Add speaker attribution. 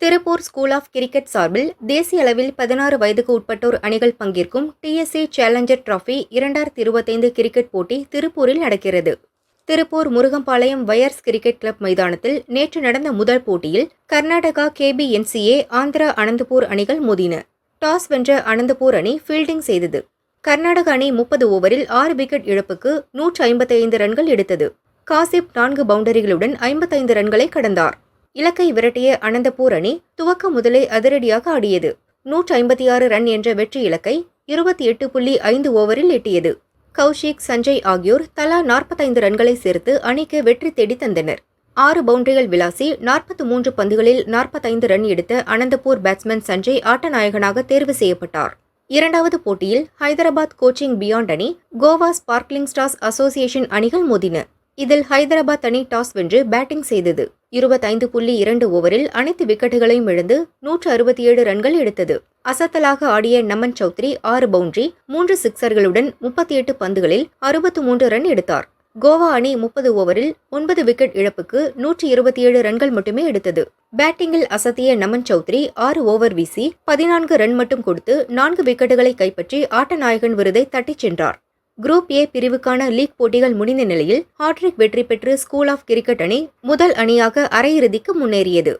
Speaker 1: Tiruppur school of cricket சார்பில் தேசிய அளவில் பதினாறு வயதுக்கு உட்பட்டோர் அணிகள் பங்கேற்கும் டிஎஸ்சி சேலஞ்சர் டிராஃபி இரண்டாயிரத்தி இருபத்தைந்து கிரிக்கெட் போட்டி திருப்பூரில் நடக்கிறது. Tiruppur Murugampalayam wires cricket club மைதானத்தில் நேற்று நடந்த முதல் போட்டியில் கர்நாடகா கேபிஎன்சிஏ ஆந்திரா அனந்தபூர் அணிகள் மோதின. டாஸ் வென்ற அனந்தபூர் அணி ஃபீல்டிங் செய்தது. கர்நாடக அணி முப்பது ஓவரில் ஆறு விக்கெட் இழப்புக்கு நூற்று ஐம்பத்தைந்து ரன்கள் எடுத்தது. காசிப் நான்கு பவுண்டரிகளுடன் ஐம்பத்தைந்து ரன்களை கடந்தார். இலக்கை விரட்டிய அனந்தபூர் அணி துவக்க முதலே அதிரடியாக ஆடியது. நூற்றி ஐம்பத்தி ஆறு ரன் என்ற வெற்றி இலக்கை இருபத்தி எட்டு புள்ளி ஐந்து ஓவரில் எட்டியது. கௌஷிக் சஞ்சய் ஆகியோர் தலா நாற்பத்தைந்து ரன்களை சேர்த்து அணிக்கு வெற்றி தேடி தந்தனர். ஆறு பவுண்டரிகள் விளாசி நாற்பத்தி மூன்று பந்துகளில் நாற்பத்தைந்து ரன் எடுத்த அனந்தபூர் பேட்ஸ்மேன் சஞ்சய் ஆட்டநாயகனாக தேர்வு செய்யப்பட்டார். இரண்டாவது போட்டியில் ஹைதராபாத் கோச்சிங் பியாண்ட் அணி கோவா ஸ்பார்க்லிங் ஸ்டார்ஸ் அசோசியேஷன் அணிகள் மோதின. இதில் ஹைதராபாத் அணி டாஸ் வென்று பேட்டிங் செய்தது. இருபத்தைந்து புள்ளி இரண்டு ஓவரில் அனைத்து விக்கெட்டுகளையும் இழந்து நூற்று அறுபத்தி ஏழு ரன்கள் எடுத்தது. அசத்தலாக ஆடிய நமன் சௌத்ரி ஆறு பவுண்டரி மூன்று சிக்சர்களுடன் முப்பத்தி எட்டு பந்துகளில் அறுபத்து மூன்று ரன் எடுத்தார். கோவா அணி முப்பது ஓவரில் ஒன்பது விக்கெட் இழப்புக்கு நூற்றி இருபத்தி ஏழு ரன்கள் மட்டுமே எடுத்தது. பேட்டிங்கில் அசத்திய நமன் சௌத்ரி ஆறு ஓவர் வீசி பதினான்கு ரன் மட்டும் கொடுத்து நான்கு விக்கெட்டுகளை கைப்பற்றி ஆட்டநாயகன் விருதை தட்டிச் சென்றார். குரூப் ஏ பிரிவுக்கான லீக் போட்டிகள் முடிந்த நிலையில் ஹாட்ரிக் வெற்றி பெற்று ஸ்கூல் ஆஃப் கிரிக்கெட் அணி முதல் அணியாக அரையிறுதிக்கு முன்னேறியது.